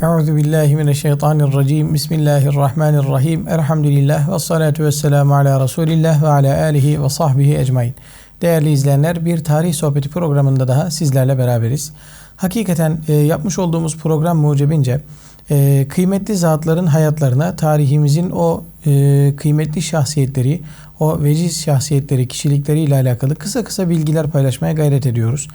Euzu billahi mineşşeytanirracim. Bismillahirrahmanirrahim. Elhamdülillah ve salatu vesselamu ala Resulillah ve ala alihi ve sahbihi ecmain. Değerli izleyenler, bir tarih sohbeti programında daha sizlerle beraberiz. Hakikaten e, yapmış olduğumuz program mucebince e, kıymetli zatların hayatlarına tarihimizin o e, kıymetli şahsiyetleri, o veciz şahsiyetleri, kişilikleriyle alakalı kısa kısa bilgiler paylaşmaya gayret ediyoruz.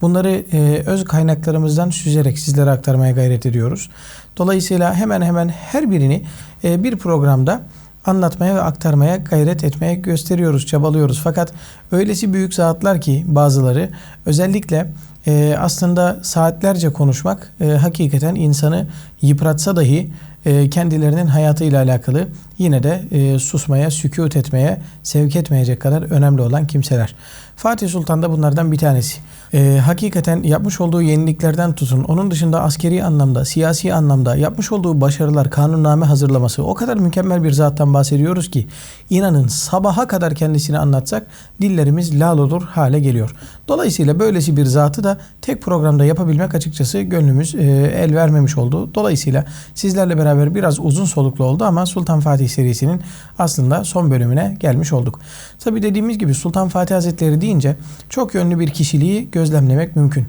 Bunları e, öz kaynaklarımızdan süzerek sizlere aktarmaya gayret ediyoruz. Dolayısıyla hemen hemen her birini e, bir programda anlatmaya ve aktarmaya gayret etmeye gösteriyoruz, çabalıyoruz. Fakat öylesi büyük zatlar ki bazıları özellikle e, aslında saatlerce konuşmak hakikaten insanı yıpratsa dahi e, kendilerinin hayatıyla alakalı yine de e, susmaya, sükut etmeye, sevk etmeyecek kadar önemli olan kimseler. Fatih Sultan da bunlardan bir tanesi. E, hakikaten yapmış olduğu yeniliklerden tutun, onun dışında askeri anlamda, siyasi anlamda yapmış olduğu başarılar, kanunname hazırlaması o kadar mükemmel bir zattan bahsediyoruz ki inanın sabaha kadar kendisini anlatsak dillerimiz lal olur hale geliyor. Dolayısıyla böylesi bir zatı da tek programda yapabilmek açıkçası gönlümüz e, el vermemiş oldu. Dolayısıyla sizlerle beraber biraz uzun soluklu oldu ama Sultan Fatih serisinin aslında son bölümüne gelmiş olduk. Tabi dediğimiz gibi Sultan Fatih Hazretleri deyince çok yönlü bir kişiliği gözlemlemek mümkün.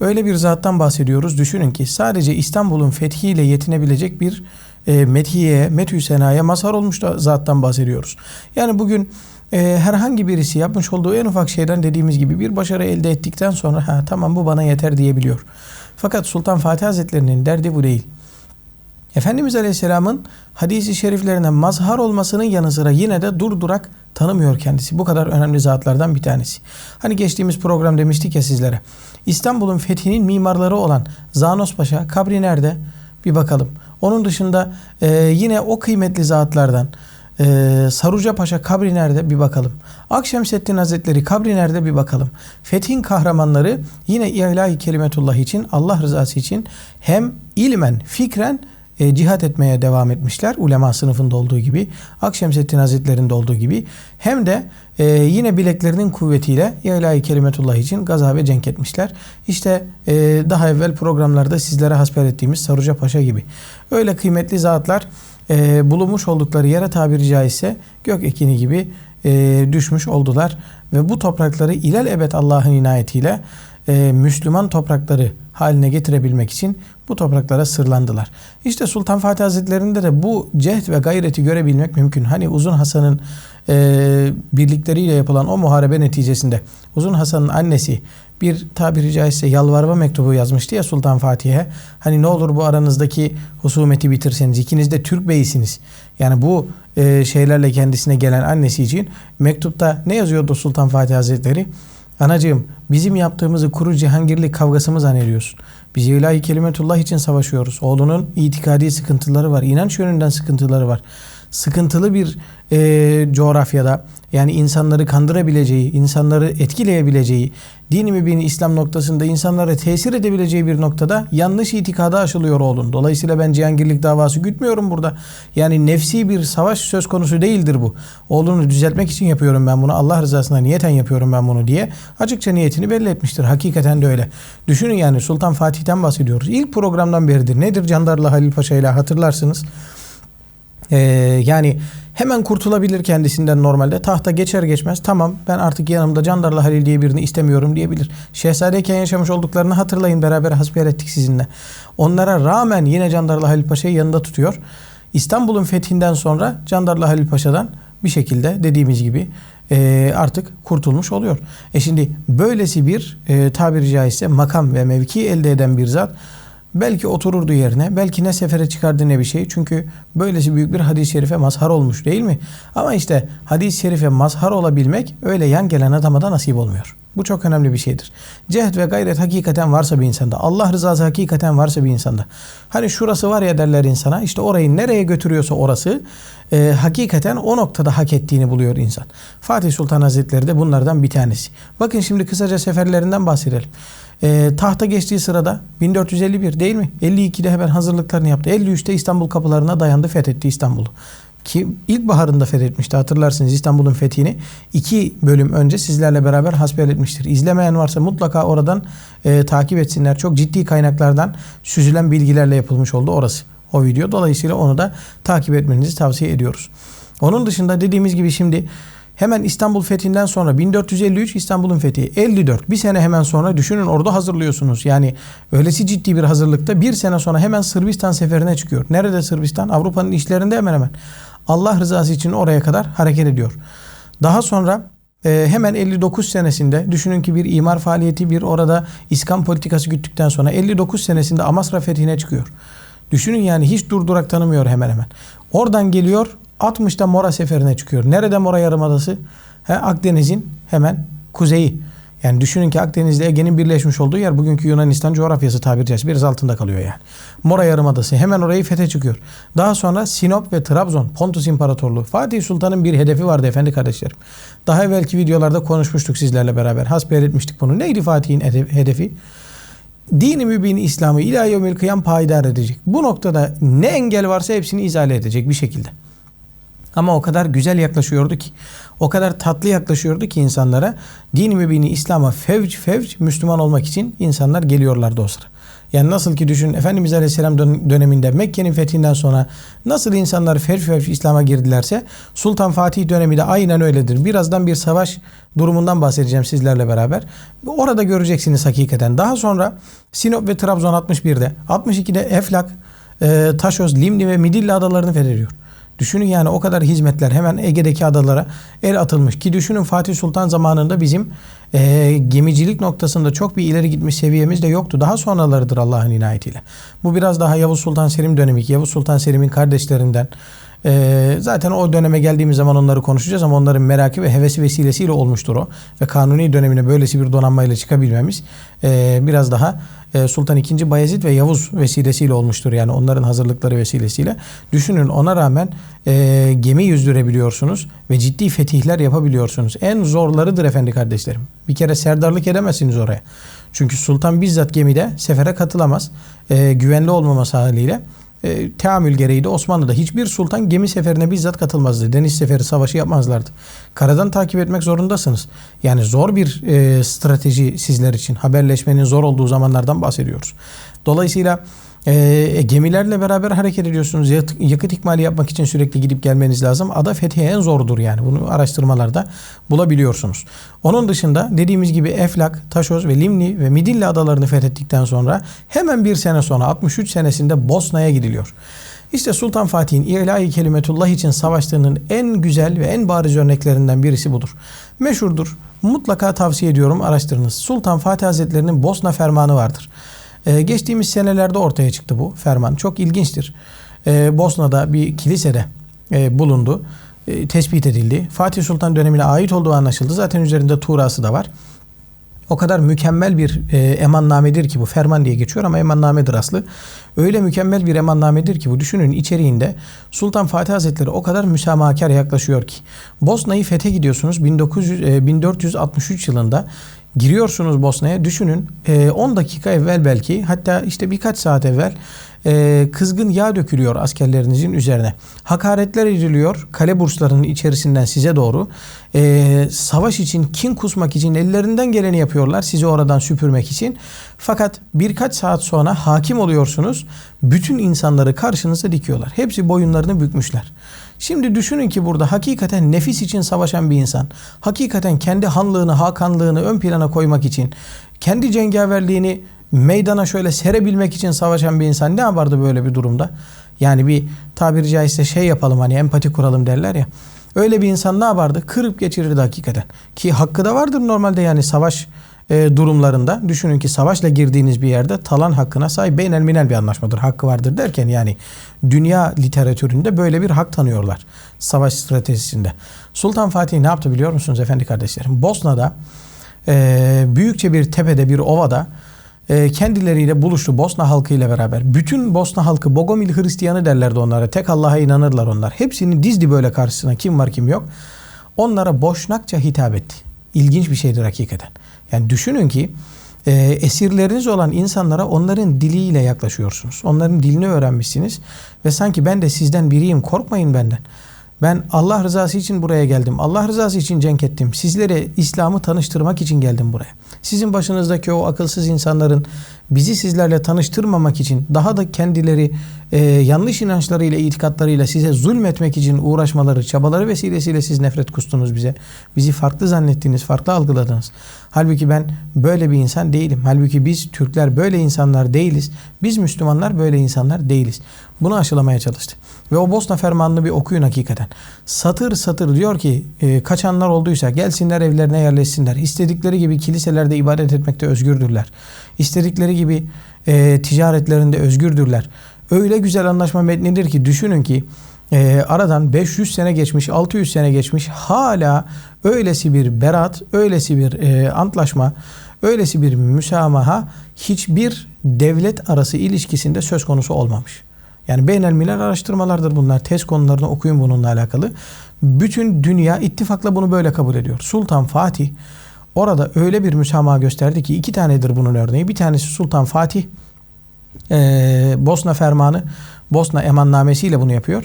Öyle bir zattan bahsediyoruz. Düşünün ki sadece İstanbul'un fethiyle yetinebilecek bir e, methiye, methü senaya mazhar olmuş da zattan bahsediyoruz. Yani bugün e, herhangi birisi yapmış olduğu en ufak şeyden dediğimiz gibi bir başarı elde ettikten sonra ha tamam bu bana yeter diyebiliyor. Fakat Sultan Fatih Hazretlerinin derdi bu değil. Efendimiz Aleyhisselam'ın hadisi şeriflerine mazhar olmasının yanı sıra yine de durdurak tanımıyor kendisi. Bu kadar önemli zatlardan bir tanesi. Hani geçtiğimiz program demiştik ya sizlere. İstanbul'un fethinin mimarları olan Zanos Paşa kabri nerede? Bir bakalım. Onun dışında e, yine o kıymetli zatlardan ee, Saruca Paşa kabri nerede bir bakalım. Akşemseddin Hazretleri kabri nerede bir bakalım. Fethin kahramanları yine ilahi kelimetullah için Allah rızası için hem ilmen fikren e, cihat etmeye devam etmişler. Ulema sınıfında olduğu gibi. Akşemseddin Hazretleri'nde olduğu gibi. Hem de e, yine bileklerinin kuvvetiyle ilahi kelimetullah için gaza ve cenk etmişler. İşte e, daha evvel programlarda sizlere hasper ettiğimiz Saruca Paşa gibi. Öyle kıymetli zatlar e, bulunmuş oldukları yere tabiri caizse gök ekini gibi e, düşmüş oldular. Ve bu toprakları ilel ebed Allah'ın inayetiyle e, Müslüman toprakları haline getirebilmek için bu topraklara sırlandılar. İşte Sultan Fatih Hazretleri'nde de bu cehd ve gayreti görebilmek mümkün. Hani Uzun Hasan'ın e, birlikleriyle yapılan o muharebe neticesinde Uzun Hasan'ın annesi bir tabiri caizse yalvarma mektubu yazmıştı ya Sultan Fatih'e. Hani ne olur bu aranızdaki husumeti bitirseniz. ikiniz de Türk beyisiniz. Yani bu e, şeylerle kendisine gelen annesi için mektupta ne yazıyordu Sultan Fatih Hazretleri? Anacığım bizim yaptığımızı kuru cihangirlik kavgası zannediyorsun. Biz ilahi kelimetullah için savaşıyoruz. Oğlunun itikadi sıkıntıları var. inanç yönünden sıkıntıları var. Sıkıntılı bir e, coğrafyada yani insanları kandırabileceği, insanları etkileyebileceği, din mübini İslam noktasında insanlara tesir edebileceği bir noktada yanlış itikada aşılıyor oğlun. Dolayısıyla ben cihangirlik davası gütmüyorum burada. Yani nefsi bir savaş söz konusu değildir bu. Oğlunu düzeltmek için yapıyorum ben bunu. Allah rızasına niyeten yapıyorum ben bunu diye açıkça niyetini belli etmiştir. Hakikaten de öyle. Düşünün yani Sultan Fatih'ten bahsediyoruz. İlk programdan beridir. Nedir Candarlı Halil Paşa ile hatırlarsınız. Ee, yani hemen kurtulabilir kendisinden normalde. Tahta geçer geçmez tamam ben artık yanımda Candarlı Halil diye birini istemiyorum diyebilir. Şehzadeyken yaşamış olduklarını hatırlayın beraber hasbihal ettik sizinle. Onlara rağmen yine Candarlı Halil Paşa'yı yanında tutuyor. İstanbul'un fethinden sonra Candarlı Halil Paşa'dan bir şekilde dediğimiz gibi e, artık kurtulmuş oluyor. E şimdi böylesi bir e, tabiri caizse makam ve mevki elde eden bir zat Belki otururdu yerine, belki ne sefere çıkardı ne bir şey. Çünkü böylesi büyük bir hadis-i şerife mazhar olmuş değil mi? Ama işte hadis-i şerife mazhar olabilmek öyle yan gelen adama da nasip olmuyor. Bu çok önemli bir şeydir. Cehd ve gayret hakikaten varsa bir insanda, Allah rızası hakikaten varsa bir insanda. Hani şurası var ya derler insana, işte orayı nereye götürüyorsa orası e, hakikaten o noktada hak ettiğini buluyor insan. Fatih Sultan Hazretleri de bunlardan bir tanesi. Bakın şimdi kısaca seferlerinden bahsedelim. E, tahta geçtiği sırada 1451 değil mi? 52'de hemen hazırlıklarını yaptı. 53'te İstanbul kapılarına dayandı, fethetti İstanbul'u. ki ilkbaharında fethetmişti hatırlarsınız İstanbul'un fethini iki bölüm önce sizlerle beraber hasbihal etmiştir. İzlemeyen varsa mutlaka oradan e, takip etsinler. Çok ciddi kaynaklardan süzülen bilgilerle yapılmış oldu orası o video. Dolayısıyla onu da takip etmenizi tavsiye ediyoruz. Onun dışında dediğimiz gibi şimdi hemen İstanbul fethinden sonra 1453 İstanbul'un fethi 54 bir sene hemen sonra düşünün orada hazırlıyorsunuz. Yani öylesi ciddi bir hazırlıkta bir sene sonra hemen Sırbistan seferine çıkıyor. Nerede Sırbistan? Avrupa'nın işlerinde hemen hemen. Allah rızası için oraya kadar hareket ediyor. Daha sonra e, hemen 59 senesinde düşünün ki bir imar faaliyeti bir orada İskan politikası güttükten sonra 59 senesinde Amasra fethine çıkıyor. Düşünün yani hiç durdurak tanımıyor hemen hemen. Oradan geliyor 60'da Mora seferine çıkıyor. Nerede Mora Yarımadası? He, Akdeniz'in hemen kuzeyi. Yani düşünün ki Akdeniz ile Ege'nin birleşmiş olduğu yer bugünkü Yunanistan coğrafyası tabiri caizse biraz altında kalıyor yani. Mora Yarımadası hemen orayı fethe çıkıyor. Daha sonra Sinop ve Trabzon Pontus İmparatorluğu. Fatih Sultan'ın bir hedefi vardı efendi kardeşlerim. Daha evvelki videolarda konuşmuştuk sizlerle beraber. Hasbihal etmiştik bunu. Neydi Fatih'in hedefi? dini mübin İslam'ı ilahi yevmil kıyam payidar edecek. Bu noktada ne engel varsa hepsini izale edecek bir şekilde. Ama o kadar güzel yaklaşıyordu ki, o kadar tatlı yaklaşıyordu ki insanlara dini mübini İslam'a fevç fevç Müslüman olmak için insanlar geliyorlardı o sıra. Yani nasıl ki düşün Efendimiz Aleyhisselam döneminde Mekke'nin fethinden sonra nasıl insanlar fevç fevç İslam'a girdilerse Sultan Fatih dönemi de aynen öyledir. Birazdan bir savaş durumundan bahsedeceğim sizlerle beraber. Orada göreceksiniz hakikaten. Daha sonra Sinop ve Trabzon 61'de, 62'de Eflak, e, Taşoz, Limni ve Midilli adalarını fethediyor. Düşünün yani o kadar hizmetler hemen Ege'deki adalara el atılmış. Ki düşünün Fatih Sultan zamanında bizim e, gemicilik noktasında çok bir ileri gitmiş seviyemiz de yoktu. Daha sonralarıdır Allah'ın inayetiyle. Bu biraz daha Yavuz Sultan Selim dönemi. Yavuz Sultan Selim'in kardeşlerinden ee, zaten o döneme geldiğimiz zaman onları konuşacağız ama onların merakı ve hevesi vesilesiyle olmuştur o. Ve kanuni dönemine böylesi bir donanmayla çıkabilmemiz e, biraz daha e, Sultan II. Bayezid ve Yavuz vesilesiyle olmuştur. Yani onların hazırlıkları vesilesiyle. Düşünün ona rağmen e, gemi yüzdürebiliyorsunuz ve ciddi fetihler yapabiliyorsunuz. En zorlarıdır efendi kardeşlerim. Bir kere serdarlık edemezsiniz oraya. Çünkü sultan bizzat gemide sefere katılamaz. E, güvenli olmaması haliyle e, teamül gereği de Osmanlı'da hiçbir sultan gemi seferine bizzat katılmazdı. Deniz seferi savaşı yapmazlardı. Karadan takip etmek zorundasınız. Yani zor bir e, strateji sizler için. Haberleşmenin zor olduğu zamanlardan bahsediyoruz. Dolayısıyla e, gemilerle beraber hareket ediyorsunuz. Yakıt ikmali yapmak için sürekli gidip gelmeniz lazım. Ada fethi en zordur yani. Bunu araştırmalarda bulabiliyorsunuz. Onun dışında dediğimiz gibi Eflak, Taşoz ve Limni ve Midilli adalarını fethettikten sonra hemen bir sene sonra 63 senesinde Bosna'ya gidiliyor. İşte Sultan Fatih'in ilahi kelimetullah için savaştığının en güzel ve en bariz örneklerinden birisi budur. Meşhurdur. Mutlaka tavsiye ediyorum araştırınız. Sultan Fatih Hazretleri'nin Bosna fermanı vardır. Ee, geçtiğimiz senelerde ortaya çıktı bu ferman. Çok ilginçtir. Ee, Bosna'da bir kilisede e, bulundu. E, tespit edildi. Fatih Sultan dönemine ait olduğu anlaşıldı. Zaten üzerinde tuğrası da var. O kadar mükemmel bir e, emannamedir ki bu ferman diye geçiyor ama emannamedir aslı. Öyle mükemmel bir emannamedir ki bu düşünün içeriğinde Sultan Fatih Hazretleri o kadar müsamahakar yaklaşıyor ki. Bosna'yı fethe gidiyorsunuz 1900, e, 1463 yılında Giriyorsunuz Bosna'ya düşünün 10 e, dakika evvel belki hatta işte birkaç saat evvel e, kızgın yağ dökülüyor askerlerinizin üzerine. Hakaretler ediliyor kale burslarının içerisinden size doğru. E, savaş için, kin kusmak için ellerinden geleni yapıyorlar sizi oradan süpürmek için. Fakat birkaç saat sonra hakim oluyorsunuz. Bütün insanları karşınıza dikiyorlar. Hepsi boyunlarını bükmüşler. Şimdi düşünün ki burada hakikaten nefis için savaşan bir insan, hakikaten kendi hanlığını, hakanlığını ön plana koymak için, kendi cengaverliğini meydana şöyle serebilmek için savaşan bir insan ne yapardı böyle bir durumda? Yani bir tabiri caizse şey yapalım hani empati kuralım derler ya. Öyle bir insan ne yapardı? Kırıp geçirirdi hakikaten. Ki hakkı da vardır normalde yani savaş e, durumlarında. Düşünün ki savaşla girdiğiniz bir yerde talan hakkına sahip beynel minel bir anlaşmadır. Hakkı vardır derken yani dünya literatüründe böyle bir hak tanıyorlar. Savaş stratejisinde. Sultan Fatih ne yaptı biliyor musunuz efendi kardeşlerim? Bosna'da e, büyükçe bir tepede bir ovada e, kendileriyle buluştu Bosna halkı ile beraber. Bütün Bosna halkı Bogomil Hristiyanı derlerdi onlara. Tek Allah'a inanırlar onlar. Hepsini dizdi böyle karşısına kim var kim yok. Onlara boşnakça hitap etti. İlginç bir şeydir hakikaten. Yani düşünün ki e, esirleriniz olan insanlara onların diliyle yaklaşıyorsunuz. Onların dilini öğrenmişsiniz ve sanki ben de sizden biriyim korkmayın benden. Ben Allah rızası için buraya geldim. Allah rızası için cenk ettim. Sizlere İslam'ı tanıştırmak için geldim buraya. Sizin başınızdaki o akılsız insanların bizi sizlerle tanıştırmamak için daha da kendileri e, yanlış inançlarıyla, itikatlarıyla size zulmetmek için uğraşmaları, çabaları vesilesiyle siz nefret kustunuz bize. Bizi farklı zannettiniz, farklı algıladınız. Halbuki ben böyle bir insan değilim. Halbuki biz Türkler böyle insanlar değiliz. Biz Müslümanlar böyle insanlar değiliz. Bunu aşılamaya çalıştı. Ve o Bosna fermanını bir okuyun hakikaten. Satır satır diyor ki e, kaçanlar olduysa gelsinler evlerine yerleşsinler. İstedikleri gibi kiliselerde ibadet etmekte özgürdürler. İstedikleri gibi e, ticaretlerinde özgürdürler. Öyle güzel anlaşma metnidir ki düşünün ki e, aradan 500 sene geçmiş, 600 sene geçmiş hala öylesi bir berat, öylesi bir e, antlaşma, öylesi bir müsamaha hiçbir devlet arası ilişkisinde söz konusu olmamış. Yani beynel milal araştırmalardır bunlar. Tez konularını okuyun bununla alakalı. Bütün dünya ittifakla bunu böyle kabul ediyor. Sultan Fatih orada öyle bir müsamaha gösterdi ki iki tanedir bunun örneği. Bir tanesi Sultan Fatih e, Bosna Fermanı, Bosna Emannamesi ile bunu yapıyor.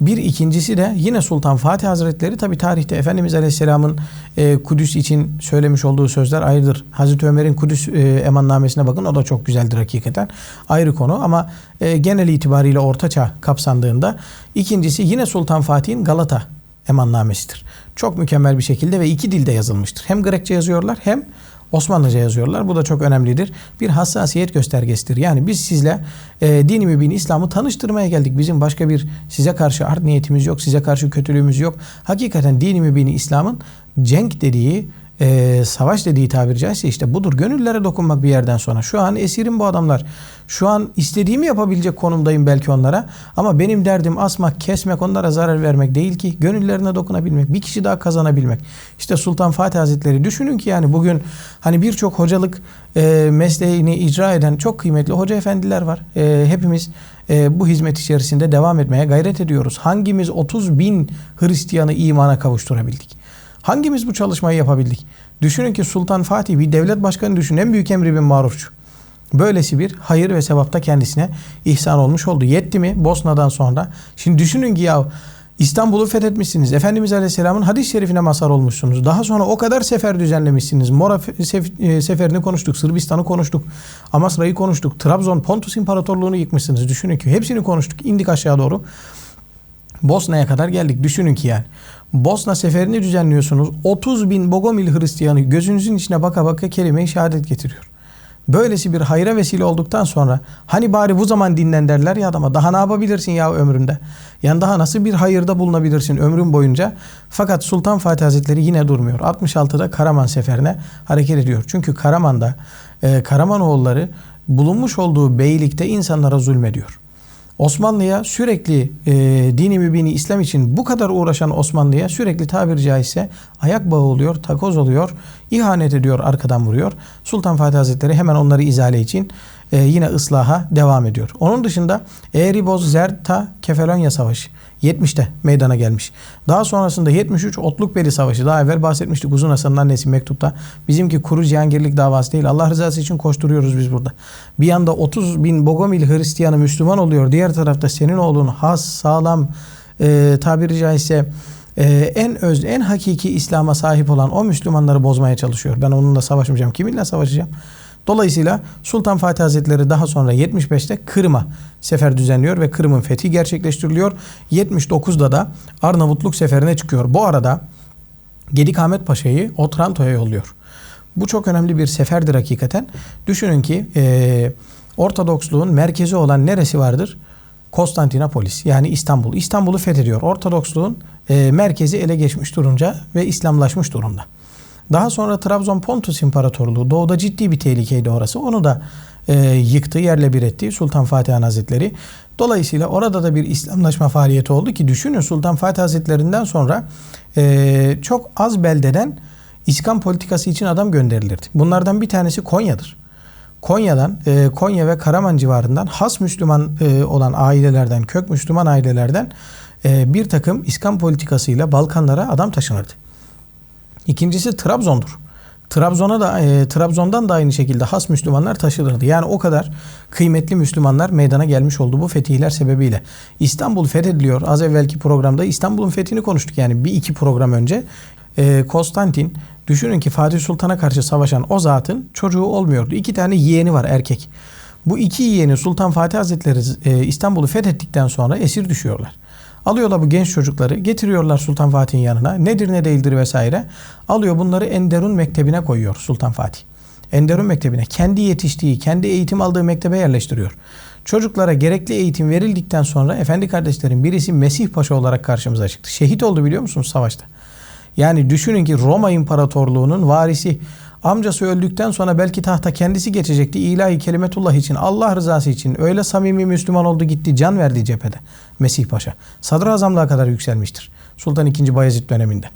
Bir ikincisi de yine Sultan Fatih Hazretleri tabi tarihte Efendimiz Aleyhisselam'ın e, Kudüs için söylemiş olduğu sözler ayrıdır. Hazreti Ömer'in Kudüs e, emannamesine bakın o da çok güzeldir hakikaten. Ayrı konu ama e, genel itibariyle ortaçağ kapsandığında ikincisi yine Sultan Fatih'in Galata emannamesidir. Çok mükemmel bir şekilde ve iki dilde yazılmıştır. Hem Grekçe yazıyorlar hem Osmanlıca yazıyorlar. Bu da çok önemlidir. Bir hassasiyet göstergesidir. Yani biz sizle e, dini mübin İslam'ı tanıştırmaya geldik. Bizim başka bir size karşı art niyetimiz yok. Size karşı kötülüğümüz yok. Hakikaten dini mübin İslam'ın cenk dediği e, savaş dediği tabiri caizse işte budur. Gönüllere dokunmak bir yerden sonra. Şu an esirim bu adamlar. Şu an istediğimi yapabilecek konumdayım belki onlara. Ama benim derdim asmak, kesmek, onlara zarar vermek değil ki. Gönüllerine dokunabilmek. Bir kişi daha kazanabilmek. İşte Sultan Fatih Hazretleri düşünün ki yani bugün hani birçok hocalık e, mesleğini icra eden çok kıymetli hoca efendiler var. E, hepimiz e, bu hizmet içerisinde devam etmeye gayret ediyoruz. Hangimiz 30 bin Hristiyanı imana kavuşturabildik? Hangimiz bu çalışmayı yapabildik? Düşünün ki Sultan Fatih bir devlet başkanı düşün. En büyük emri bin marufçu. Böylesi bir hayır ve sevapta kendisine ihsan olmuş oldu. Yetti mi Bosna'dan sonra? Şimdi düşünün ki ya İstanbul'u fethetmişsiniz. Efendimiz Aleyhisselam'ın hadis-i şerifine mazhar olmuşsunuz. Daha sonra o kadar sefer düzenlemişsiniz. Mora e, seferini konuştuk. Sırbistan'ı konuştuk. Amasra'yı konuştuk. Trabzon, Pontus İmparatorluğunu yıkmışsınız. Düşünün ki hepsini konuştuk. İndik aşağı doğru. Bosna'ya kadar geldik. Düşünün ki yani. Bosna seferini düzenliyorsunuz. 30 bin Bogomil Hristiyanı gözünüzün içine baka baka kelime-i şehadet getiriyor. Böylesi bir hayra vesile olduktan sonra hani bari bu zaman dinlen derler ya adama daha ne yapabilirsin ya ömründe? Yani daha nasıl bir hayırda bulunabilirsin ömrün boyunca? Fakat Sultan Fatih Hazretleri yine durmuyor. 66'da Karaman seferine hareket ediyor. Çünkü Karaman'da e, Karamanoğulları bulunmuş olduğu beylikte insanlara zulmediyor. Osmanlı'ya sürekli e, dini mübini İslam için bu kadar uğraşan Osmanlı'ya sürekli tabiri caizse ayak bağı oluyor, takoz oluyor, ihanet ediyor, arkadan vuruyor. Sultan Fatih Hazretleri hemen onları izale için e, yine ıslaha devam ediyor. Onun dışında Eğriboz, Zerta, Kefalonya Savaşı 70'te meydana gelmiş. Daha sonrasında 73 Otlukbeli Savaşı. Daha evvel bahsetmiştik Uzun Hasan'ın annesi mektupta. Bizimki kuru cihangirlik davası değil. Allah rızası için koşturuyoruz biz burada. Bir yanda 30 bin Bogomil Hristiyanı Müslüman oluyor. Diğer tarafta senin oğlun has, sağlam, e, tabiri caizse e, en öz, en hakiki İslam'a sahip olan o Müslümanları bozmaya çalışıyor. Ben onunla savaşmayacağım. Kiminle savaşacağım? Dolayısıyla Sultan Fatih Hazretleri daha sonra 75'te Kırım'a sefer düzenliyor ve Kırım'ın fethi gerçekleştiriliyor. 79'da da Arnavutluk seferine çıkıyor. Bu arada Gedik Ahmet Paşa'yı Otranto'ya yolluyor. Bu çok önemli bir seferdir hakikaten. Düşünün ki e, Ortodoksluğun merkezi olan neresi vardır? Konstantinopolis yani İstanbul. İstanbul'u fethediyor. Ortodoksluğun e, merkezi ele geçmiş durunca ve İslamlaşmış durumda. Daha sonra Trabzon Pontus İmparatorluğu doğuda ciddi bir tehlikeydi orası. Onu da e, yıktı, yerle bir etti Sultan Fatih Han Hazretleri. Dolayısıyla orada da bir İslamlaşma faaliyeti oldu ki düşünün Sultan Fatih Hazretlerinden sonra e, çok az beldeden İskan politikası için adam gönderilirdi. Bunlardan bir tanesi Konya'dır. Konya'dan, e, Konya ve Karaman civarından has Müslüman e, olan ailelerden, kök Müslüman ailelerden e, bir takım İskan politikasıyla Balkanlara adam taşınırdı. İkincisi Trabzon'dur. Trabzon'a da e, Trabzon'dan da aynı şekilde has Müslümanlar taşınırdı. Yani o kadar kıymetli Müslümanlar meydana gelmiş oldu bu fetihler sebebiyle. İstanbul fethediliyor. Az evvelki programda İstanbul'un fethini konuştuk yani bir iki program önce. E, Konstantin düşünün ki Fatih Sultan'a karşı savaşan o zatın çocuğu olmuyordu. İki tane yeğeni var erkek. Bu iki yeğeni Sultan Fatih Hazretleri e, İstanbul'u fethettikten sonra esir düşüyorlar. Alıyorlar bu genç çocukları getiriyorlar Sultan Fatih'in yanına. Nedir ne değildir vesaire. Alıyor bunları Enderun Mektebi'ne koyuyor Sultan Fatih. Enderun Mektebi'ne kendi yetiştiği, kendi eğitim aldığı mektebe yerleştiriyor. Çocuklara gerekli eğitim verildikten sonra efendi kardeşlerin birisi Mesih Paşa olarak karşımıza çıktı. Şehit oldu biliyor musunuz savaşta. Yani düşünün ki Roma İmparatorluğu'nun varisi amcası öldükten sonra belki tahta kendisi geçecekti. İlahi kelimetullah için, Allah rızası için öyle samimi Müslüman oldu gitti, can verdi cephede. Mesih Paşa. Sadrazamlığa kadar yükselmiştir. Sultan II. Bayezid döneminde.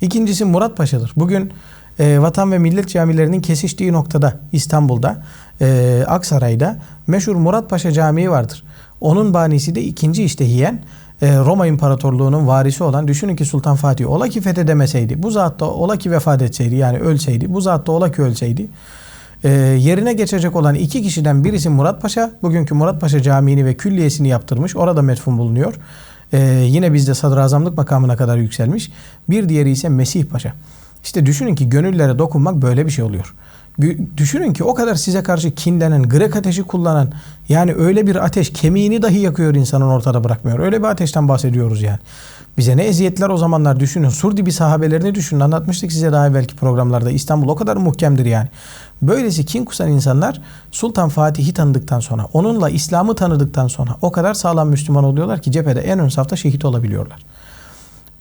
İkincisi Murat Paşa'dır. Bugün e, vatan ve millet camilerinin kesiştiği noktada İstanbul'da, e, Aksaray'da meşhur Murat Paşa Camii vardır. Onun banisi de ikinci işte yiyen Roma İmparatorluğu'nun varisi olan düşünün ki Sultan Fatih ola ki fethedemeseydi, bu zat da ola ki vefat etseydi yani ölseydi, bu zat da ola ki ölseydi e, yerine geçecek olan iki kişiden birisi Murat Paşa. Bugünkü Murat Paşa Camii'ni ve külliyesini yaptırmış. Orada metfun bulunuyor. E, yine bizde sadrazamlık makamına kadar yükselmiş. Bir diğeri ise Mesih Paşa. İşte düşünün ki gönüllere dokunmak böyle bir şey oluyor. Düşünün ki o kadar size karşı kinlenen, grek ateşi kullanan yani öyle bir ateş kemiğini dahi yakıyor insanın ortada bırakmıyor. Öyle bir ateşten bahsediyoruz yani. Bize ne eziyetler o zamanlar düşünün. Surdibi sahabelerini düşünün. Anlatmıştık size daha evvelki programlarda. İstanbul o kadar muhkemdir yani. Böylesi kin kusan insanlar Sultan Fatih'i tanıdıktan sonra, onunla İslam'ı tanıdıktan sonra o kadar sağlam Müslüman oluyorlar ki cephede en ön safta şehit olabiliyorlar.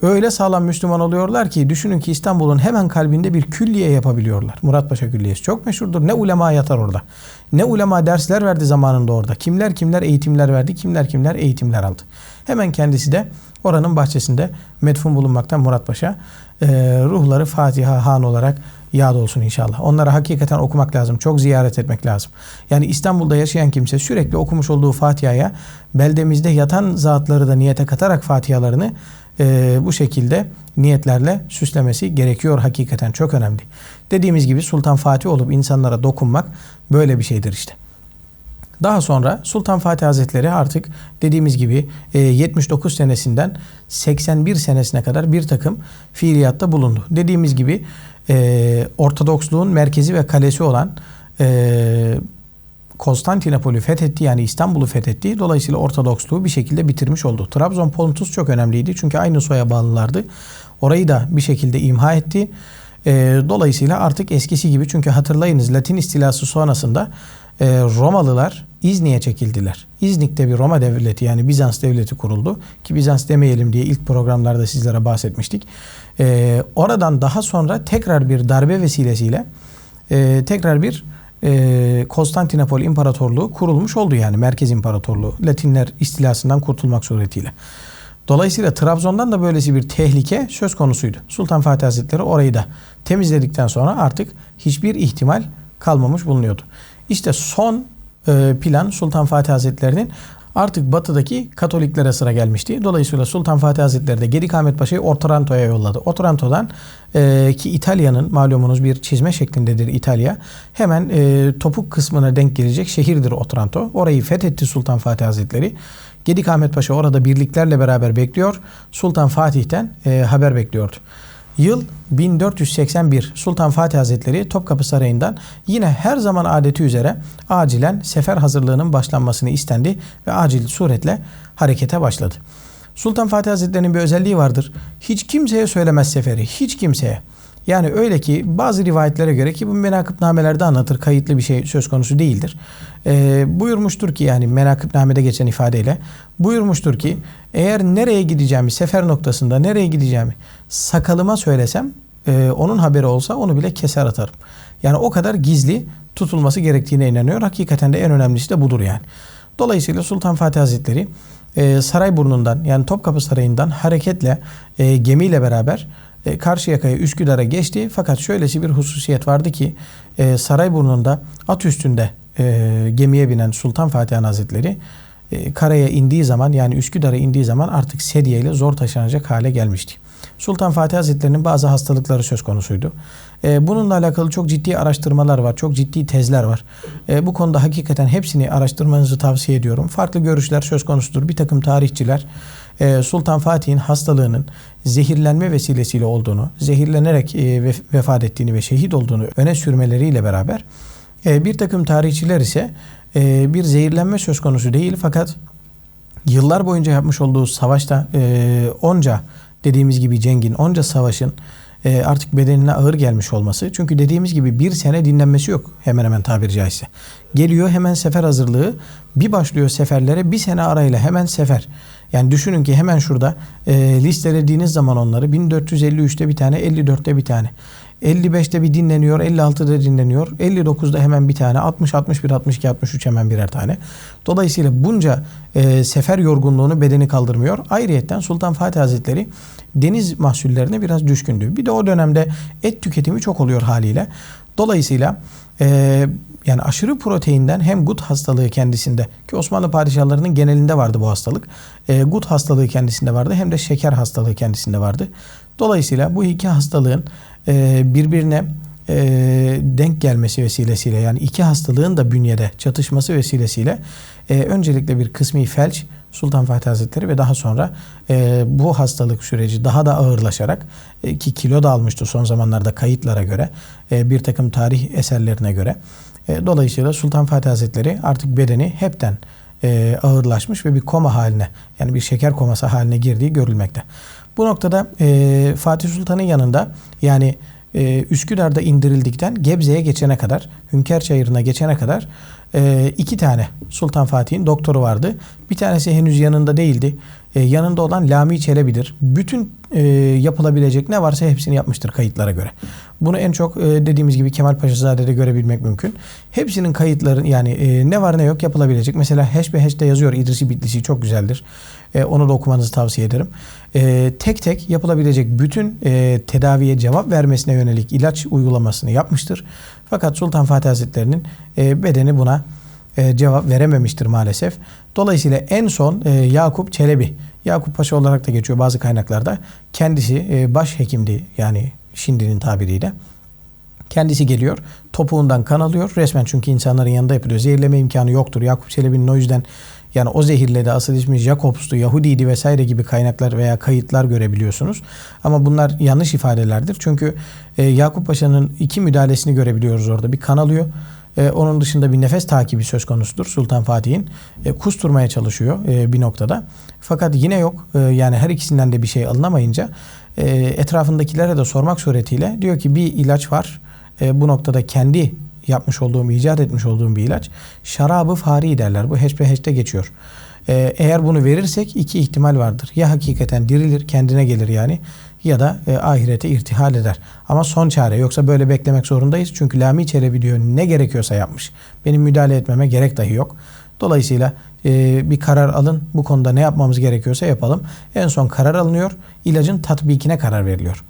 Öyle sağlam Müslüman oluyorlar ki düşünün ki İstanbul'un hemen kalbinde bir külliye yapabiliyorlar. Muratpaşa Külliyesi çok meşhurdur. Ne ulema yatar orada. Ne ulema dersler verdi zamanında orada. Kimler kimler eğitimler verdi, kimler kimler eğitimler aldı. Hemen kendisi de oranın bahçesinde medfun bulunmaktan Muratpaşa. E, ruhları Fatiha Han olarak yad olsun inşallah. Onlara hakikaten okumak lazım. Çok ziyaret etmek lazım. Yani İstanbul'da yaşayan kimse sürekli okumuş olduğu Fatiha'ya beldemizde yatan zatları da niyete katarak Fatihalarını e, bu şekilde niyetlerle süslemesi gerekiyor hakikaten çok önemli. Dediğimiz gibi Sultan Fatih olup insanlara dokunmak böyle bir şeydir işte. Daha sonra Sultan Fatih Hazretleri artık dediğimiz gibi 79 e, senesinden 81 senesine kadar bir takım fiiliyatta bulundu. Dediğimiz gibi e, Ortodoksluğun merkezi ve kalesi olan e, Konstantinopol'ü fethetti yani İstanbul'u fethetti. Dolayısıyla Ortodoksluğu bir şekilde bitirmiş oldu. Trabzon Pontus çok önemliydi çünkü aynı soya bağlılardı. Orayı da bir şekilde imha etti. E, dolayısıyla artık eskisi gibi çünkü hatırlayınız Latin istilası sonrasında e, Romalılar İznik'e çekildiler. İznik'te bir Roma devleti yani Bizans devleti kuruldu. Ki Bizans demeyelim diye ilk programlarda sizlere bahsetmiştik. E, oradan daha sonra tekrar bir darbe vesilesiyle e, tekrar bir e, Konstantinopol İmparatorluğu kurulmuş oldu yani Merkez İmparatorluğu. Latinler istilasından kurtulmak suretiyle. Dolayısıyla Trabzon'dan da böylesi bir tehlike söz konusuydu. Sultan Fatih Hazretleri orayı da temizledikten sonra artık hiçbir ihtimal kalmamış bulunuyordu. İşte son e, plan Sultan Fatih Hazretleri'nin artık batıdaki Katoliklere sıra gelmişti. Dolayısıyla Sultan Fatih Hazretleri de Gedikamet Paşa'yı Otranto'ya yolladı. Otranto'dan e, ki İtalya'nın malumunuz bir çizme şeklindedir İtalya. Hemen e, topuk kısmına denk gelecek şehirdir Otranto. Orayı fethetti Sultan Fatih Hazretleri. Gedikamet Paşa orada birliklerle beraber bekliyor. Sultan Fatih'ten e, haber bekliyordu. Yıl 1481 Sultan Fatih Hazretleri Topkapı Sarayı'ndan yine her zaman adeti üzere acilen sefer hazırlığının başlanmasını istendi ve acil suretle harekete başladı. Sultan Fatih Hazretleri'nin bir özelliği vardır. Hiç kimseye söylemez seferi. Hiç kimseye. Yani öyle ki bazı rivayetlere göre ki bu menakıbnamelerde anlatır kayıtlı bir şey söz konusu değildir. Ee, buyurmuştur ki yani menakıbnamede geçen ifadeyle buyurmuştur ki eğer nereye gideceğimi sefer noktasında nereye gideceğimi sakalıma söylesem e, onun haberi olsa onu bile keser atarım. Yani o kadar gizli tutulması gerektiğine inanıyor. Hakikaten de en önemlisi de budur yani. Dolayısıyla Sultan Fatih Hazretleri e, Sarayburnu'ndan yani Topkapı Sarayı'ndan hareketle e, gemiyle beraber e, Karşıyaka'ya Üsküdar'a geçti. Fakat şöylesi bir hususiyet vardı ki e, Sarayburnu'nda at üstünde e, gemiye binen Sultan Fatih Hazretleri e, karaya indiği zaman yani Üsküdar'a indiği zaman artık sedye ile zor taşınacak hale gelmişti. Sultan Fatih Hazretleri'nin bazı hastalıkları söz konusuydu. E, bununla alakalı çok ciddi araştırmalar var, çok ciddi tezler var. Bu konuda hakikaten hepsini araştırmanızı tavsiye ediyorum. Farklı görüşler söz konusudur. Bir takım tarihçiler Sultan Fatih'in hastalığının zehirlenme vesilesiyle olduğunu, zehirlenerek e, vefat ettiğini ve şehit olduğunu öne sürmeleriyle beraber e, bir takım tarihçiler ise e, bir zehirlenme söz konusu değil fakat yıllar boyunca yapmış olduğu savaşta onca dediğimiz gibi cengin, onca savaşın artık bedenine ağır gelmiş olması. Çünkü dediğimiz gibi bir sene dinlenmesi yok hemen hemen tabiri caizse. Geliyor hemen sefer hazırlığı. Bir başlıyor seferlere bir sene arayla hemen sefer. Yani düşünün ki hemen şurada e, listelediğiniz zaman onları 1453'te bir tane 54'te bir tane. 55'te bir dinleniyor, 56'da dinleniyor, 59'da hemen bir tane, 60, 61, 62, 63 hemen birer tane. Dolayısıyla bunca e, sefer yorgunluğunu bedeni kaldırmıyor. Ayrıyetten Sultan Fatih Hazretleri deniz mahsullerine biraz düşkündü. Bir de o dönemde et tüketimi çok oluyor haliyle. Dolayısıyla e, yani aşırı proteinden hem gut hastalığı kendisinde ki Osmanlı padişahlarının genelinde vardı bu hastalık. E, gut hastalığı kendisinde vardı hem de şeker hastalığı kendisinde vardı. Dolayısıyla bu iki hastalığın e, birbirine e, denk gelmesi vesilesiyle yani iki hastalığın da bünyede çatışması vesilesiyle e, öncelikle bir kısmi felç Sultan Fatih Hazretleri ve daha sonra e, bu hastalık süreci daha da ağırlaşarak e, ki kilo da almıştı son zamanlarda kayıtlara göre e, bir takım tarih eserlerine göre. E, dolayısıyla Sultan Fatih Hazretleri artık bedeni hepten e, ağırlaşmış ve bir koma haline yani bir şeker koması haline girdiği görülmekte. Bu noktada e, Fatih Sultan'ın yanında yani e, Üsküdar'da indirildikten Gebze'ye geçene kadar, Hünkar Çayırı'na geçene kadar e, iki tane Sultan Fatih'in doktoru vardı. Bir tanesi henüz yanında değildi. E, yanında olan Lami Çelebi'dir. Bütün e, yapılabilecek ne varsa hepsini yapmıştır kayıtlara göre. Bunu en çok e, dediğimiz gibi Kemal Paşazade'de görebilmek mümkün. Hepsinin kayıtları yani e, ne var ne yok yapılabilecek. Mesela Heşbe Heş'te yazıyor İdrisi Bitlisi çok güzeldir. E, onu da okumanızı tavsiye ederim. Tek tek yapılabilecek bütün tedaviye cevap vermesine yönelik ilaç uygulamasını yapmıştır. Fakat Sultan Fatih Hazretleri'nin bedeni buna cevap verememiştir maalesef. Dolayısıyla en son Yakup Çelebi, Yakup Paşa olarak da geçiyor bazı kaynaklarda. Kendisi e, baş hekimdi yani şimdinin tabiriyle. Kendisi geliyor. Topuğundan kan alıyor. Resmen çünkü insanların yanında yapılıyor. Zehirleme imkanı yoktur. Yakup Çelebi'nin o yüzden yani o zehirledi asıl ismi Jakobs'tu, Yahudiydi vesaire gibi kaynaklar veya kayıtlar görebiliyorsunuz. Ama bunlar yanlış ifadelerdir. Çünkü e, Yakup Paşa'nın iki müdahalesini görebiliyoruz orada. Bir kan alıyor. E, onun dışında bir nefes takibi söz konusudur Sultan Fatih'in. E, kusturmaya çalışıyor e, bir noktada. Fakat yine yok. E, yani her ikisinden de bir şey alınamayınca e, etrafındakilere de sormak suretiyle diyor ki bir ilaç var. E, bu noktada kendi yapmış olduğum, icat etmiş olduğum bir ilaç. Şarabı fari derler. Bu HPH'te geçiyor. Ee, eğer bunu verirsek iki ihtimal vardır. Ya hakikaten dirilir, kendine gelir yani ya da e, ahirete irtihal eder. Ama son çare yoksa böyle beklemek zorundayız. Çünkü Lami Çelebi diyor ne gerekiyorsa yapmış. Benim müdahale etmeme gerek dahi yok. Dolayısıyla e, bir karar alın. Bu konuda ne yapmamız gerekiyorsa yapalım. En son karar alınıyor. İlacın tatbikine karar veriliyor.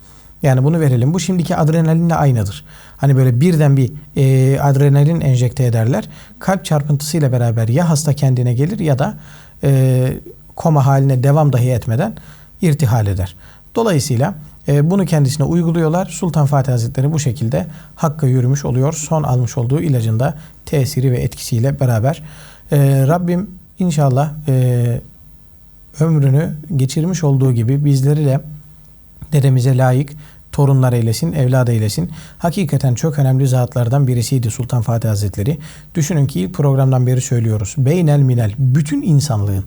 Yani bunu verelim. Bu şimdiki adrenalinle aynıdır. Hani böyle birden bir e, adrenalin enjekte ederler. Kalp çarpıntısıyla beraber ya hasta kendine gelir ya da e, koma haline devam dahi etmeden irtihal eder. Dolayısıyla e, bunu kendisine uyguluyorlar. Sultan Fatih Hazretleri bu şekilde hakka yürümüş oluyor. Son almış olduğu ilacında tesiri ve etkisiyle beraber. E, Rabbim inşallah e, ömrünü geçirmiş olduğu gibi bizleri de dedemize layık torunlar eylesin, evlad eylesin. Hakikaten çok önemli zatlardan birisiydi Sultan Fatih Hazretleri. Düşünün ki ilk programdan beri söylüyoruz. Beynel minel, bütün insanlığın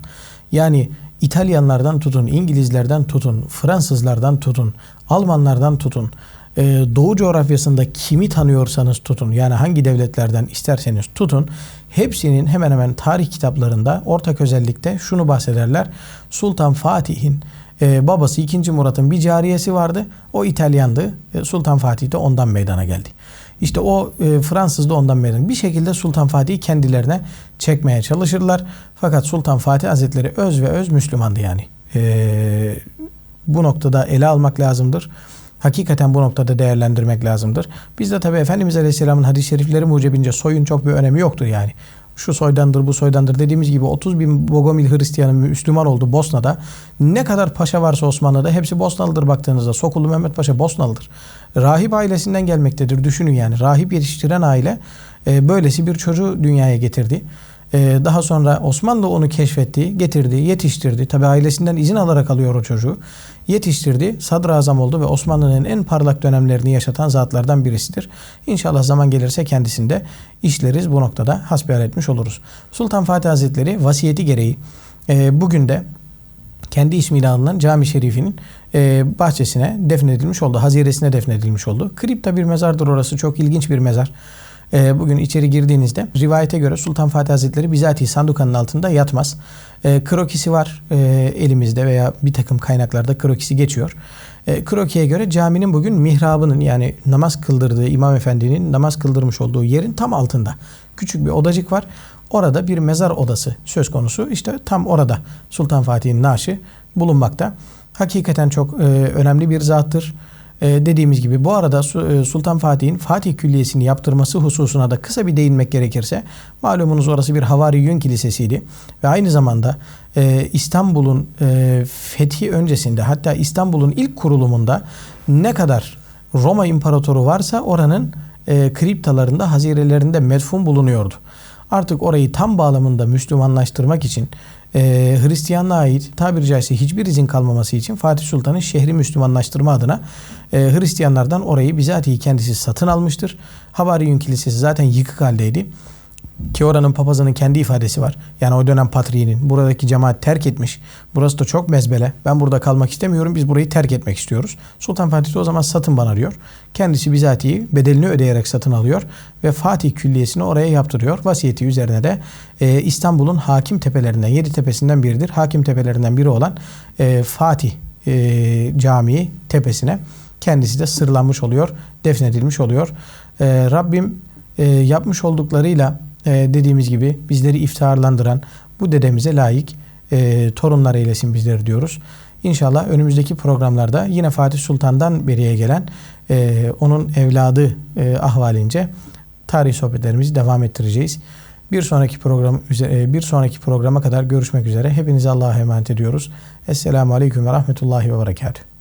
yani İtalyanlardan tutun, İngilizlerden tutun, Fransızlardan tutun, Almanlardan tutun, e, Doğu coğrafyasında kimi tanıyorsanız tutun, yani hangi devletlerden isterseniz tutun, hepsinin hemen hemen tarih kitaplarında ortak özellikle şunu bahsederler. Sultan Fatih'in e, babası 2. Murat'ın bir cariyesi vardı. O İtalyandı. E, Sultan Fatih de ondan meydana geldi. İşte o e, Fransız da ondan meydana. Bir şekilde Sultan Fatih'i kendilerine çekmeye çalışırlar. Fakat Sultan Fatih Hazretleri öz ve öz Müslümandı yani. E, bu noktada ele almak lazımdır. Hakikaten bu noktada değerlendirmek lazımdır. Biz de tabi Efendimiz Aleyhisselam'ın hadis-i şerifleri mucibince soyun çok bir önemi yoktur yani. şu soydandır bu soydandır dediğimiz gibi 30 bin Bogomil Hristiyanı Müslüman oldu Bosna'da. Ne kadar paşa varsa Osmanlı'da hepsi Bosnalıdır baktığınızda. Sokulu Mehmet Paşa Bosnalıdır. Rahip ailesinden gelmektedir. Düşünün yani. Rahip yetiştiren aile e, böylesi bir çocuğu dünyaya getirdi. E, daha sonra Osmanlı onu keşfetti, getirdi, yetiştirdi. Tabi ailesinden izin alarak alıyor o çocuğu. Yetiştirdi, sadrazam oldu ve Osmanlı'nın en parlak dönemlerini yaşatan zatlardan birisidir. İnşallah zaman gelirse kendisinde işleriz bu noktada hasbihal etmiş oluruz. Sultan Fatih Hazretleri vasiyeti gereği e, bugün de kendi ismiyle anılan cami şerifinin e, bahçesine defnedilmiş oldu. Haziresine defnedilmiş oldu. Kripta bir mezardır orası. Çok ilginç bir mezar. E, bugün içeri girdiğinizde rivayete göre Sultan Fatih Hazretleri bizatihi sandukanın altında yatmaz. E, krokisi var e, elimizde veya bir takım kaynaklarda krokisi geçiyor. E, krokiye göre caminin bugün mihrabının yani namaz kıldırdığı imam efendinin namaz kıldırmış olduğu yerin tam altında küçük bir odacık var. Orada bir mezar odası söz konusu. İşte tam orada Sultan Fatih'in naaşı bulunmakta. Hakikaten çok e, önemli bir zattır. E, dediğimiz gibi bu arada e, Sultan Fatih'in Fatih Külliyesi'ni yaptırması hususuna da kısa bir değinmek gerekirse malumunuz orası bir Havariyün Kilisesi'ydi ve aynı zamanda e, İstanbul'un e, fethi öncesinde hatta İstanbul'un ilk kurulumunda ne kadar Roma İmparatoru varsa oranın kriptalarında, hazirelerinde medfun bulunuyordu. Artık orayı tam bağlamında Müslümanlaştırmak için e, Hristiyanlığa ait tabiri caizse hiçbir izin kalmaması için Fatih Sultan'ın şehri Müslümanlaştırma adına e, Hristiyanlardan orayı bizatihi kendisi satın almıştır. Havariyun Kilisesi zaten yıkık haldeydi. Ki oranın papazının kendi ifadesi var. Yani o dönem patriğinin buradaki cemaat terk etmiş. Burası da çok mezbele. Ben burada kalmak istemiyorum. Biz burayı terk etmek istiyoruz. Sultan Fatih de o zaman satın bana arıyor. Kendisi bizatihi bedelini ödeyerek satın alıyor. Ve Fatih Külliyesini oraya yaptırıyor. Vasiyeti üzerine de e, İstanbul'un hakim tepelerinden, yedi tepesinden biridir. Hakim tepelerinden biri olan e, Fatih e, Camii tepesine kendisi de sırlanmış oluyor. Defnedilmiş oluyor. E, Rabbim e, yapmış olduklarıyla e, dediğimiz gibi bizleri iftiharlandıran bu dedemize layık e, torunlar eylesin bizleri diyoruz. İnşallah önümüzdeki programlarda yine Fatih Sultan'dan beriye gelen e, onun evladı e, ahvalince tarih sohbetlerimizi devam ettireceğiz. Bir sonraki program üzere, bir sonraki programa kadar görüşmek üzere. Hepinize Allah'a emanet ediyoruz. Esselamu Aleyküm ve Rahmetullahi ve Berekatuhu.